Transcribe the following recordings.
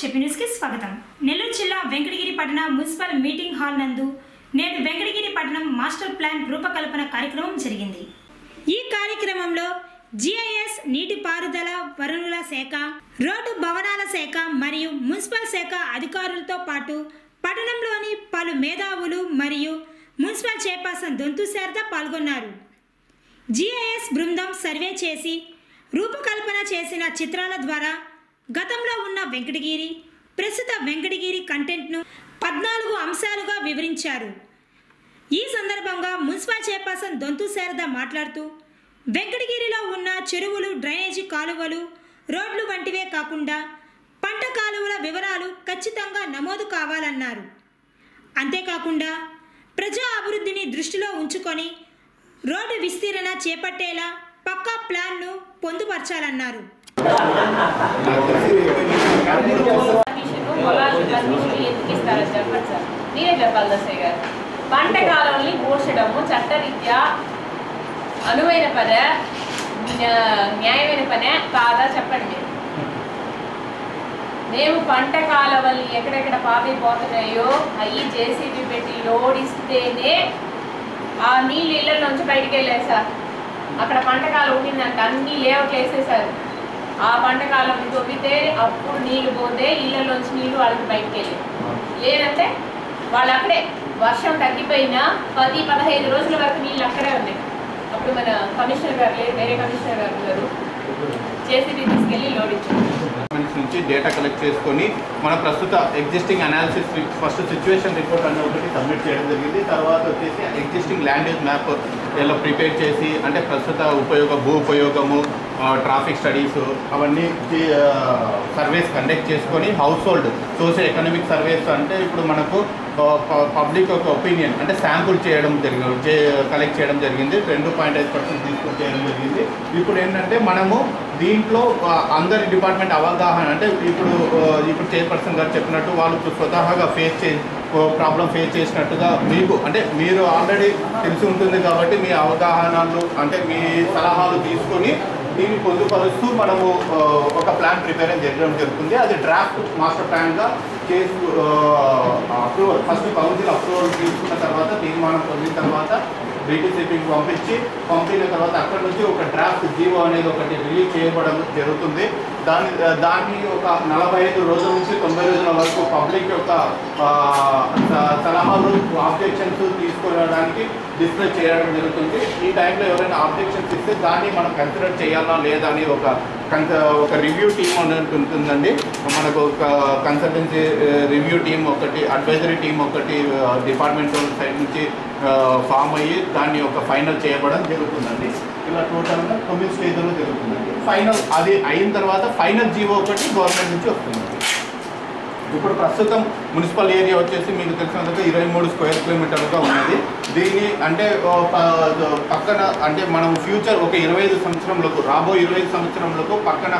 చెప్పి స్వాగతం. నెల్లూరు జిల్లా వెంకటగిరి పట్టణ మున్సిపల్ మీటింగ్ హాల్ నందు నేడు వెంకటగిరి పట్టణం మాస్టర్ ప్లాన్ రూపకల్పన కార్యక్రమం జరిగింది. ఈ కార్యక్రమంలో జిఐఎస్ నీటిపారుదల వనరుల శాఖ రోడ్డు భవనాల శాఖ మరియు మున్సిపల్ శాఖ అధికారులతో పాటు పట్టణంలోని పలు మేధావులు మరియు మున్సిపల్ చైర్పర్సన్ దొంతు శారద పాల్గొన్నారు. జిఐఎస్ బృందం సర్వే చేసి రూపకల్పన చేసిన చిత్రాల ద్వారా గతంలో ఉన్న వెంకటగిరి ప్రస్తుత వెంకటగిరి కంటెంట్ను పద్నాలుగు అంశాలుగా వివరించారు. ఈ సందర్భంగా మున్సిపల్ చైర్పర్సన్ దొంతు శారద మాట్లాడుతూ వెంకటగిరిలో ఉన్న చెరువులు డ్రైనేజీ కాలువలు రోడ్లు వంటివే కాకుండా పంట కాలువల వివరాలు ఖచ్చితంగా నమోదు కావాలన్నారు. అంతేకాకుండా ప్రజా అభివృద్ధిని దృష్టిలో ఉంచుకొని రోడ్డు విస్తీరణ చేపట్టేలా పక్కా ప్లాన్ను పొందుపరచాలన్నారు. చెప్పండి సార్ మీరే చెప్పాలి దశయ్య గారు పంట కాలంని కూర్చడము చట్టరీత్యా అనువైన పద న్యాయమైన పనే కాదా చెప్పండి మేము పంట కాలవల్ని ఎక్కడెక్కడ పాపైపోతున్నాయో అవి జేసీబీ పెట్టి లోడిస్తేనే ఆ నీళ్ళు నుంచి బయటికి వెళ్ళాయి సార్. అక్కడ పంట కాలం ఉండిందంటే అన్ని లేఅవుట్లు ఆ పంట కాలం అప్పుడు నీళ్ళు పోతే ఇళ్ళలోంచి నీళ్ళు వాళ్ళకి బయటికి వెళ్ళి లేదంటే వాళ్ళు అక్కడే వర్షం తగ్గిపోయినా పది పదహైదు రోజుల వరకు నీళ్ళు అక్కడే ఉన్నాయి. అప్పుడు మన కమిషనర్ గారు లేదు వేరే కమిషనర్ గారు గారు చేసి తీసుకెళ్ళి లోడ్ డేటా కలెక్ట్ చేసుకొని మన ప్రస్తుత existing analysis first situation report అనేది ఒకటి సబ్మిట్ చేయడం జరిగింది. తర్వాత వచ్చేసి ఎగ్జిస్టింగ్ ల్యాండేజ్ మ్యాప్ ఎలా ప్రిపేర్ చేసి అంటే ప్రస్తుత ఉపయోగ భూ ఉపయోగము ట్రాఫిక్ స్టడీస్ అవన్నీ సర్వేస్ కండక్ట్ చేసుకొని house hold social economic surveys అంటే ఇప్పుడు మనకు పబ్లిక్ ఒక ఒపీనియన్ అంటే శాంపుల్ చేయడం జరిగింది కలెక్ట్ చేయడం జరిగింది రెండు పాయింట్ ఐదు పర్సెంట్ తీసుకొని చేయడం జరిగింది. ఇప్పుడు ఏంటంటే మనము దీంట్లో అందరి డిపార్ట్మెంట్ అవగాహన అంటే ఇప్పుడు ఇప్పుడు చైర్పర్సన్ గారు చెప్పినట్టు వాళ్ళు స్వతహాగా ఫేస్ చే ప్రాబ్లం ఫేస్ చేసినట్టుగా మీకు అంటే మీరు ఆల్రెడీ తెలిసి ఉంటుంది కాబట్టి మీ అవగాహనలు అంటే మీ సలహాలు తీసుకొని దీన్ని పొందుపరుస్తూ మనము ఒక ప్లాన్ ప్రిపేర్ చేయడం జరుగుతుంది. అది డ్రాఫ్ట్ మాస్టర్ ప్లాన్గా చేసు అప్రూవల్ ఫస్ట్ కౌన్సిల్ అప్రూవల్ తీసుకున్న తర్వాత తీర్మానం పొందిన తర్వాత బీటీసీపీకి పంపించి పంపిన తర్వాత అక్కడ నుంచి ఒక డ్రాఫ్ట్ జీవో అనేది ఒకటి రిలీజ్ చేయబడడం జరుగుతుంది. దాని దాన్ని ఒక నలభై ఐదు రోజుల నుంచి తొంభై రోజుల వరకు పబ్లిక్ యొక్క సలహాలు ఆబ్జెక్షన్స్ తీసుకురావడానికి డిస్ప్లే చేయడం జరుగుతుంది. ఈ టైంలో ఎవరైనా ఆబ్జెక్షన్స్ ఇస్తే దాన్ని మనం కన్సిడర్ చేయాలా లేదా అని ఒక కన్స ఒక రివ్యూ టీమ్ అనేది ఉంటుందండి. మనకు ఒక కన్సల్టెన్సీ రివ్యూ టీమ్ ఒకటి అడ్వైజరీ టీమ్ ఒకటి డిపార్ట్మెంట్ సైడ్ నుంచి ఫామ్ అయ్యి దాన్ని ఒక ఫైనల్ చేయబడడం జరుగుతుందండి. ఇలా టోటల్గా తొమ్మిది స్టేజ్లో జరుగుతుందండి. ఫైనల్ అది అయిన తర్వాత ఫైనల్ జీవో ఒకటి గవర్నమెంట్ నుంచి వస్తుంది. ఇప్పుడు ప్రస్తుతం మున్సిపల్ ఏరియా వచ్చేసి మీకు తెలిసినందుకు ఇరవై మూడు స్క్వేర్ కిలోమీటర్లుగా ఉన్నది. దీన్ని అంటే పక్కన అంటే మనం ఫ్యూచర్ ఒక ఇరవై ఐదు సంవత్సరంలోకి రాబో ఇరవై ఐదు సంవత్సరంలోకి పక్కన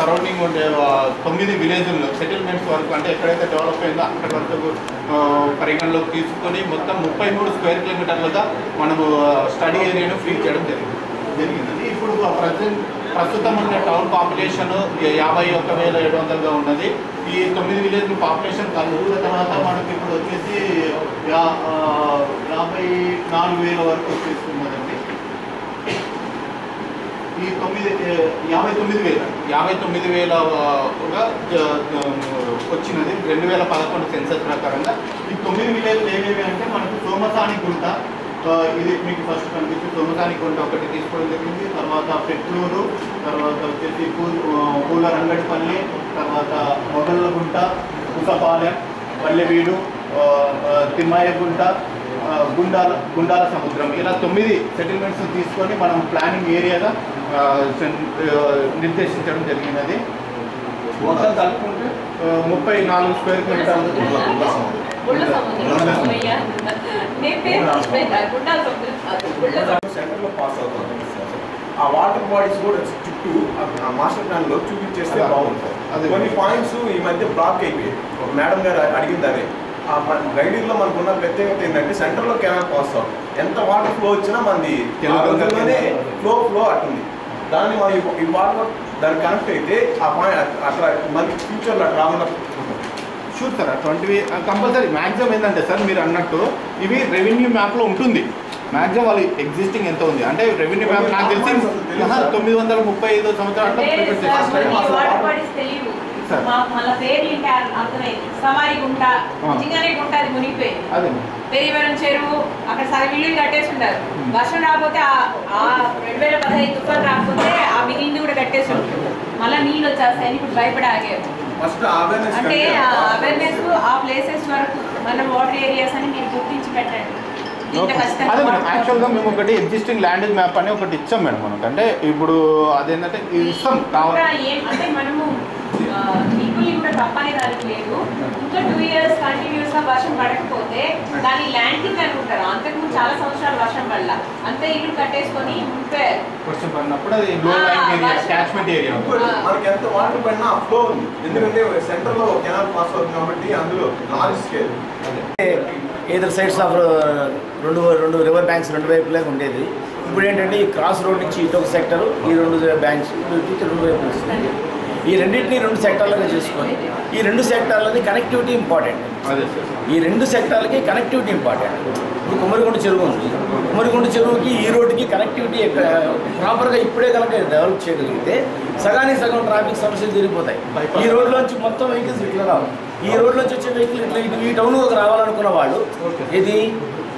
సరౌండింగ్ ఉండే తొమ్మిది విలేజ్లో సెటిల్మెంట్స్ వరకు అంటే ఎక్కడైతే డెవలప్ అయిందో అక్కడ వరకు పరిగణలోకి తీసుకొని మొత్తం ముప్పై మూడు స్క్వేర్ కిలోమీటర్లుగా మనము స్టడీ ఏరియాను ఫ్రీ చేయడం జరిగింది. జరిగింది. ఇప్పుడు ప్రజెంట్ ప్రస్తుతం ఉన్న టౌన్ పాపులేషన్ యాభై ఒక్క వేల ఏడు వందలుగా ఉన్నది. ఈ తొమ్మిది విలేజ్ పాపులేషన్ కలుగుల తర్వాత మనకి ఇప్పుడు వచ్చేసి యా- యాభై నాలుగు వేల వరకు వచ్చేస్తున్నదండి ఈ తొమ్మిది యాభై తొమ్మిది వేల. యాభై తొమ్మిది వేల వచ్చినది. రెండు వేల పదకొండు సెన్సస్ ప్రకారంగా. ఈ తొమ్మిది విలేజ్లు ఏవేవి అంటే మనకు సోమసాని గుంట ఇది మీకు ఫస్ట్ కనిపించి సోమసాని గుంట ఒకటి తీసుకోవడం జరిగింది. తర్వాత పెట్లూరు తర్వాత వచ్చేసి పూల రంగడిపల్లి తర్వాత మొగళ్ళ గుంట ఉసపాలెం పల్లెవీడు ఆ, ఆ, తిమ్మాయ గుంట ఆ, గుండాల గుండాల సముద్రం. ఇలా తొమ్మిది సెటిల్మెంట్స్ తీసుకొని మనం ప్లానింగ్ ఏరియాగా నిర్దేశించడం జరిగినది. మొత్తం కలుపుకుంటే ముప్పై నాలుగు స్క్వేర్ కిలోమీటర్లు సెంటర్లో పాస్ అవుతుంది ఆ వాటర్ బాడీస్ కూడా చుట్టూ ఆ మాస్టర్ ప్లాన్లో చూపించేస్తే. బాగుంటుంది. అదే. కొన్ని పాయింట్స్ ఈ మధ్య బ్లాక్ అయిపోయాయి. ఒక మేడం గారు అడిగింది అదే ఆ మన రైడింగ్లో మనకు ఉన్న ప్రత్యేకత ఏంటంటే సెంటర్లో కెనాల్ పాస్ అవుతుంది ఎంత వాటర్ ఫ్లో వచ్చినా మనది ఫ్లో ఫ్లో అట్టుంది. దాన్ని మనం ఈ- ఈ వాటర్ దానికి కనెక్ట్ అయితే ఆ పాయింట్ అట్లా మళ్ళీ ఫ్యూచర్లో అట్లా రాకుండా షూర్ సార్ అటువంటివి కంపల్సరీ. మ్యాక్సిమం ఏంటంటే సార్ మీరు అన్నట్టు ఇవి రెవెన్యూ మ్యాప్లో ఉంటుంది. మ్యాక్సిమం వాళ్ళ ఎగ్జిస్టింగ్ ఎంత ఉంది? అంటే రెవెన్యూ మ్యాప్ నాకు తెలిసి తొమ్మిది వందల ముప్పై ఐదు సంవత్సరాలు అంటే ప్రిపేర్ చేస్తారు పెరివరం చెరువు అక్కడ సగం ఇల్లు కట్టేసి ఉంటారు వర్షం రాకపోతే రెండు వేల పదహైదు తుఫాన్ రాకపోతే ఆ మిగిలింది కూడా కట్టేసి ఉంటుంది మళ్ళీ నీళ్ళు వచ్చేస్తాయని ఇప్పుడు భయపడి ఆగారు. ఫస్ట్ అవేర్నెస్ అంటే అవేర్నెస్ ఆ ప్లేసెస్ వరకు మన వాటర్ ఏరియాస్ అని మీరు గుర్తించి పెట్టండి. ఇంత ఖచ్చితంగా అదే మేడం యాక్చువల్గా మేము ఒకటి ఎగ్జిస్టింగ్ ల్యాండ్ మ్యాప్ అని ఒకటి ఇచ్చాం మేడం మనకు. అంటే ఇప్పుడు అదేంటంటే ఇస్తాం కావాలి అంటే మనము కూడా తప్పనే దానికి లేదు. ఇంకా టూ ఇయర్స్ కంటిన్యూస్గా వర్షం పడకపోతే దాని ల్యాండింగ్ అనుకుంటారు అంతకుముందు చాలా సంవత్సరాలు వర్షం పడల. అంతే ఇల్లు కట్టేసుకొని ఉండిపోయారు వర్షం పడినప్పుడు అది లో లైన్ ఆ, ఏరియా వర్షం- క్యాచ్మెంట్ ఏరియా ఇంకోటి, మనకి ఎంత వాటర్ పడినా ఆ ఫ్లో ఉంది. ఎందుకంటే సెంటర్లో కెనాల్ పాస్ అవుతుంది కాబట్టి అందులో large scale either sides of రెండు రెండు రివర్ బ్యాంక్స్ రెండు వైపులే ఉండేది. ఇప్పుడు ఏంటంటే ఈ క్రాస్ రోడ్ నుంచి ఇటు ఒక సెక్టర్ ఈ రెండు బ్యాంక్స్ రెండు వైపులు వస్తుంది ఈ రెండింటిని రెండు సెక్టార్లుగా చేసుకొని ఈ రెండు సెక్టార్లని కనెక్టివిటీ ఇంపార్టెంట్ ఈ రెండు సెక్టార్లకి కనెక్టివిటీ ఇంపార్టెంట్ ఇప్పుడు కుమ్మరికొండ చెరువు ఉంది. కుమ్మరికొండ చెరువుకి ఈ రోడ్డుకి కనెక్టివిటీ ప్రాపర్గా ఇప్పుడే కనుక డెవలప్ చేయగలిగితే సగానికి సగం ట్రాఫిక్ సమస్యలు తీరిపోతాయి. ఈ రోడ్లోంచి మొత్తం వెహికల్స్ ఇట్లా రావు ఈ రోడ్లోంచి వచ్చే వెహికల్ ఇట్లా ఇటు ఈ టౌన్లోకి రావాలనుకున్న వాళ్ళు ఇది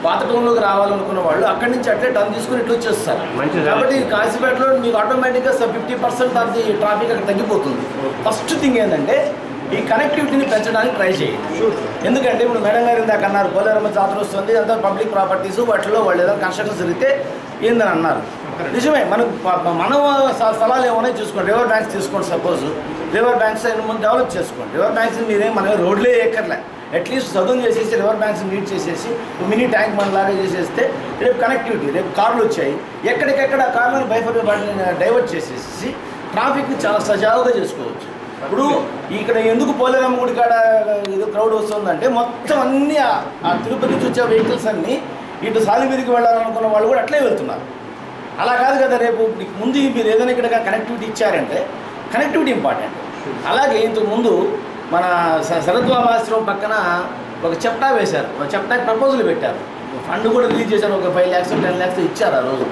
పాత టౌన్లోకి రావాలనుకున్న వాళ్ళు అక్కడి నుంచి అట్లే టర్న్ తీసుకుని ఇట్లా వచ్చేస్తారు. కాబట్టి కాశీపేటలో మీకు ఆటోమేటిక్గా fifty percent of the traffic అక్కడ తగ్గిపోతుంది. ఫస్ట్ థింగ్ ఏంటంటే ఈ కనెక్టివిటీని పెంచడానికి ట్రై చేయండి. ఎందుకంటే ఇప్పుడు మేడం గారు ఇందాక అన్నారు పోలేరమ్మ జాతర వస్తుంది అంతా పబ్లిక్ ప్రాపర్టీస్ వాటిలో వాళ్ళు ఏదైనా కన్స్ట్రక్షన్ జరిగితే ఏందని అన్నారు. నిజమే మనకు మనం స్థలాలు ఏమైనా చూసుకోండి. రివర్ బ్యాంక్స్ తీసుకోండి సపోజ్ రివర్ బ్యాంక్స్ ముందు డెవలప్ చేసుకోండి. రివర్ బ్యాంక్స్ మీరేం మన రోడ్లే ఎక్కర్లే అట్లీస్ట్ చదువు చేసేసి రివర్ బ్యాంక్స్ మీట్ చేసేసి మినీ ట్యాంక్ మన లాగా చేసేస్తే రేపు కనెక్టివిటీ రేపు కార్లు వచ్చాయి. ఎక్కడికెక్కడ కార్లను బైఫర్ డైవర్ట్ చేసేసి ట్రాఫిక్ని చాలా సజావుగా చేసుకోవచ్చు. ఇప్పుడు ఇక్కడ ఎందుకు పోలేరమ్మ గుడి కాడ ఏదో క్రౌడ్ వస్తుందంటే మొత్తం అన్ని ఆ- ఆ తిరుపతి నుంచి వచ్చే వెహికల్స్ అన్నీ ఇటు సాలిమీరికి వెళ్ళాలనుకున్న వాళ్ళు కూడా అట్లే వెళ్తున్నారు. అలా కాదు కదా రేపు మీకు ముందు మీరు ఏదైనా ఇక్కడ కనెక్టివిటీ ఇచ్చారంటే కనెక్టివిటీ ఇంపార్టెంట్ అలాగే ఇంతకు ముందు మన స- పక్కన ఒక చెప్టా వేశారు. ఒక చెప్టాకి ప్రపోజల్ పెట్టారు. ఫండ్ కూడా రిలీజ్ చేశారు. ఒక ఫైవ్ ల్యాక్స్ టెన్ ల్యాక్స్ ఇచ్చారు ఆ రోజు.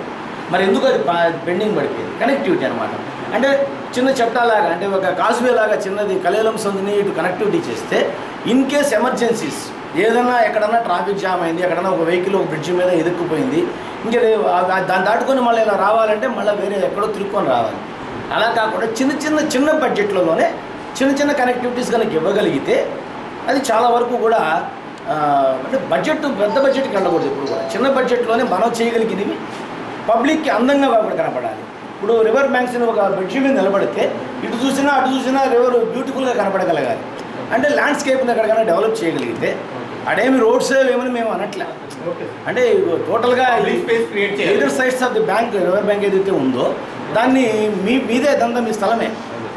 మరి ఎందుకు అది పెండింగ్ పడిపోయింది? కనెక్టివిటీ అనమాట అంటే చిన్న చట్టాలాగా అంటే ఒక కాజ్వే లాగా చిన్నది కలేలం సందుని ఇటు కనెక్టివిటీ చేస్తే ఇన్ కేస్ ఎమర్జెన్సీస్ ఏదన్నా ఎక్కడన్నా ట్రాఫిక్ జామ్ అయింది ఎక్కడన్నా ఒక వెహికల్ ఒక బ్రిడ్జ్ మీద ఎదుక్కుపోయింది ఇంకా దాన్ని దాటుకొని మళ్ళీ ఇలా రావాలంటే మళ్ళీ వేరే ఎక్కడో తిరుక్కొని రావాలి. అలా కాకుండా చిన్న చిన్న చిన్న బడ్జెట్లలోనే చిన్న చిన్న కనెక్టివిటీస్ కనుక ఇవ్వగలిగితే అది చాలా వరకు కూడా అంటే బడ్జెట్ పెద్ద బడ్జెట్కి వెళ్ళకూడదు ఇప్పుడు కూడా. చిన్న బడ్జెట్లోనే మనం చేయగలిగినవి పబ్లిక్కి అందంగా కూడా కనపడాలి. ఇప్పుడు రివర్ బ్యాంక్స్ ఒక బ్రిడ్జ్ మీద నిలబడితే ఇటు చూసినా అటు చూసినా రివర్ బ్యూటిఫుల్గా కనపడగలగాలి. అంటే ల్యాండ్స్కేప్ని ఎక్కడికైనా డెవలప్ చేయగలిగితే అడేమి రోడ్స్ ఏమని మేము అనట్లే. ఓకే. అంటే టోటల్గా. Either sides of the bank river bank ఏదైతే ఉందో దాన్ని మీ మీదే దంతా మీ స్థలమే.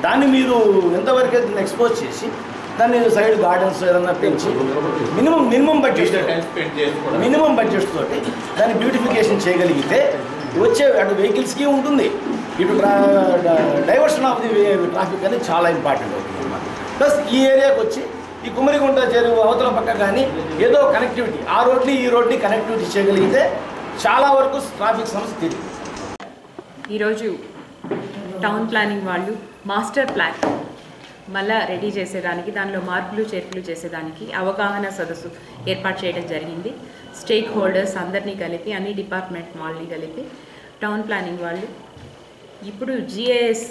దాన్ని మీరు ఎంతవరకు అయితే ఎక్స్పోజ్ చేసి దాన్ని సైడ్ గార్డెన్స్ ఏదన్నా పెంచి minimum minimum budget minimum budget తోటి దాన్ని బ్యూటిఫికేషన్ చేయగలిగితే వచ్చే అటు వెహికల్స్కి ఉంటుంది. ఇటు డైవర్షన్ ఆఫ్ ది ట్రాఫిక్ అనేది చాలా ఇంపార్టెంట్ అవుతుంది ప్లస్ ఈ ఏరియాకి వచ్చి ఈ కుమరిగుంట చెరువు అవతల పక్క కానీ ఏదో కనెక్టివిటీ ఆ రోడ్ని ఈ రోడ్ని కనెక్టివిటీ చేయగలిగితే చాలా వరకు ట్రాఫిక్ సమస్య తీరు ఈరోజు టౌన్ ప్లానింగ్ వాళ్ళు మాస్టర్ ప్లాన్ మళ్ళా రెడీ చేసేదానికి దానిలో మార్పులు చేర్పులు చేసేదానికి అవగాహన సదస్సు ఏర్పాటు చేయడం జరిగింది. స్టేక్ హోల్డర్స్ అందరినీ కలిపి అన్ని డిపార్ట్మెంట్ వాళ్ళని కలిపి టౌన్ ప్లానింగ్ వాళ్ళు. ఇప్పుడు జిఏఎస్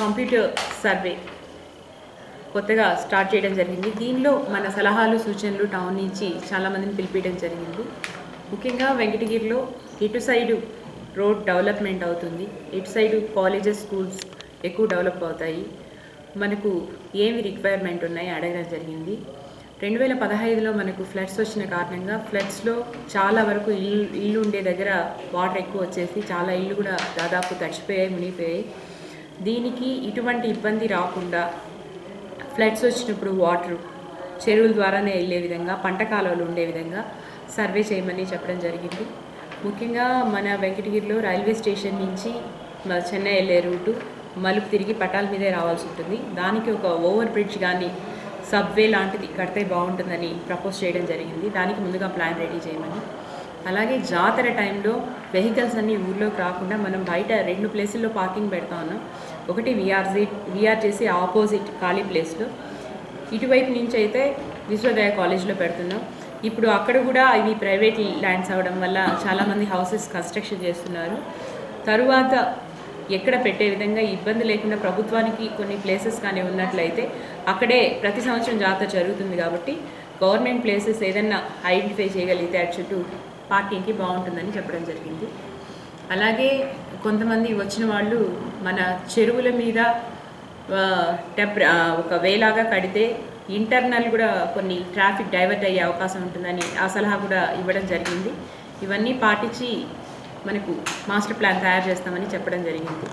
కంప్యూటర్ సర్వే కొత్తగా స్టార్ట్ చేయడం జరిగింది. దీనిలో మన సలహాలు సూచనలు టౌన్ నుంచి చాలామందిని పిలిపించడం జరిగింది. ముఖ్యంగా వెంకటగిరిలో ఇటు సైడు రోడ్ డెవలప్మెంట్ అవుతుంది. ఇటు సైడు కాలేజెస్ స్కూల్స్ ఎక్కువ డెవలప్ అవుతాయి. మనకు ఏమి రిక్వైర్మెంట్ ఉన్నాయి అడగడం జరిగింది. రెండు వేల పదహైదులో మనకు ఫ్లడ్స్ వచ్చిన కారణంగా ఫ్లడ్స్లో చాలా వరకు ఇల్లు ఇల్లు ఉండే దగ్గర వాటర్ ఎక్కువ వచ్చేసి చాలా ఇల్లు కూడా దాదాపు తడిచిపోయాయి మునిగిపోయాయి. దీనికి ఇటువంటి ఇబ్బంది రాకుండా ఫ్లడ్స్ వచ్చినప్పుడు వాటర్ చెరువుల ద్వారానే వెళ్ళే విధంగా పంట కాలువలు ఉండే విధంగా సర్వే చేయమని చెప్పడం జరిగింది. ముఖ్యంగా మన వెంకటగిరిలో రైల్వే స్టేషన్ నుంచి చెన్నై వెళ్ళే రూటు మలుపు తిరిగి పటాల మీదే రావాల్సి ఉంటుంది. దానికి ఒక ఓవర్ బ్రిడ్జ్ కానీ సబ్వే లాంటిది కడితే బాగుంటుందని ప్రపోజ్ చేయడం జరిగింది. దానికి ముందుగా ప్లాన్ రెడీ చేయమని. అలాగే జాతర టైంలో వెహికల్స్ అన్నీ ఊర్లోకి రాకుండా మనం బయట రెండు ప్లేసుల్లో పార్కింగ్ పెడతా ఉన్నాం. ఒకటి విఆర్జీ విఆర్ ఆపోజిట్ ఖాళీ ప్లేస్లో ఇటువైపు నుంచి అయితే విశ్వోదయ కాలేజ్లో పెడుతున్నాం. ఇప్పుడు అక్కడ కూడా ఇవి ప్రైవేట్ ల్యాండ్స్ అవ్వడం వల్ల చాలామంది హౌసెస్ కన్స్ట్రక్షన్ చేస్తున్నారు. తరువాత ఎక్కడ పెట్టే విధంగా ఇబ్బంది లేకుండా ప్రభుత్వానికి కొన్ని ప్లేసెస్ కానీ ఉన్నట్లయితే అక్కడే ప్రతి సంవత్సరం జాతర జరుగుతుంది కాబట్టి గవర్నమెంట్ ప్లేసెస్ ఏదన్నా ఐడెంటిఫై చేయగలిగితే అటు చుట్టూ పార్కింగ్కి బాగుంటుందని చెప్పడం జరిగింది. అలాగే కొంతమంది వచ్చిన వాళ్ళు మన చెరువుల మీద టెప్ ఒక వేలాగా కడితే ఇంటర్నల్ కూడా కొన్ని ట్రాఫిక్ డైవర్ట్ అయ్యే అవకాశం ఉంటుందని ఆ సలహా కూడా ఇవ్వడం జరిగింది. ఇవన్నీ పాటించి మనకు మాస్టర్ ప్లాన్ తయారు చేస్తామని చెప్పడం జరిగింది.